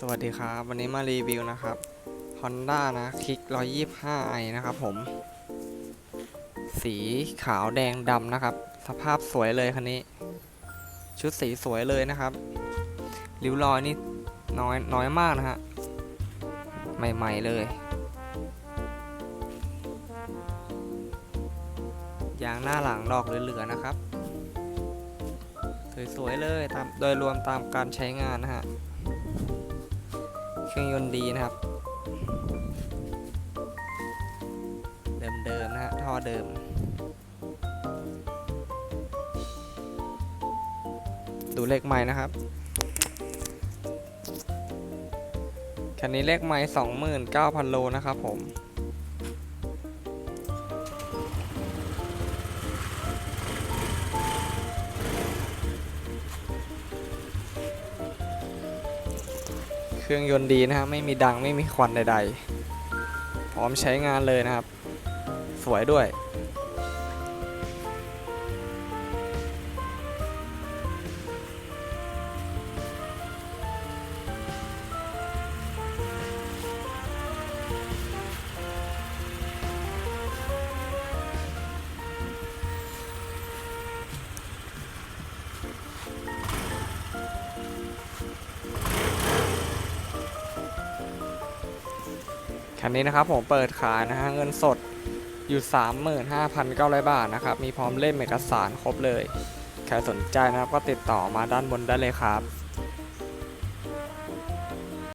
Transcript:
สวัสดีครับ วันนี้มารีวิวนะครับ Honda นะคลิก 125i นะครับผม สีขาวแดงดำนะครับ สภาพสวยเลยคันนี้ ชุดสีสวยเลยนะครับ ริ้วรอยนี่น้อยน้อยมากนะฮะ ใหม่ ๆ เลย ยางหน้าหลังดอกเหลือ ๆ นะครับ สวย ๆ เลยตามโดยรวมตามการใช้งานนะฮะ เครื่องยนต์ดีนะครับ เดิมๆนะฮะท่อเดิมดูเลขไม้นะครับ คันนี้เลขไม้29,000 โลนะครับผม เครื่องยนต์ดีนะครับไม่มีดังไม่มีควันใดๆ พร้อมใช้งานเลยนะครับ สวยด้วย คันนี้นะครับผมเปิดขายนะฮะเงินสดอยู่ 35,900 บาทนะครับ มีพร้อมเล่มเอกสารครบเลย ใครสนใจนะครับก็ติดต่อมาด้านบนได้เลยครับ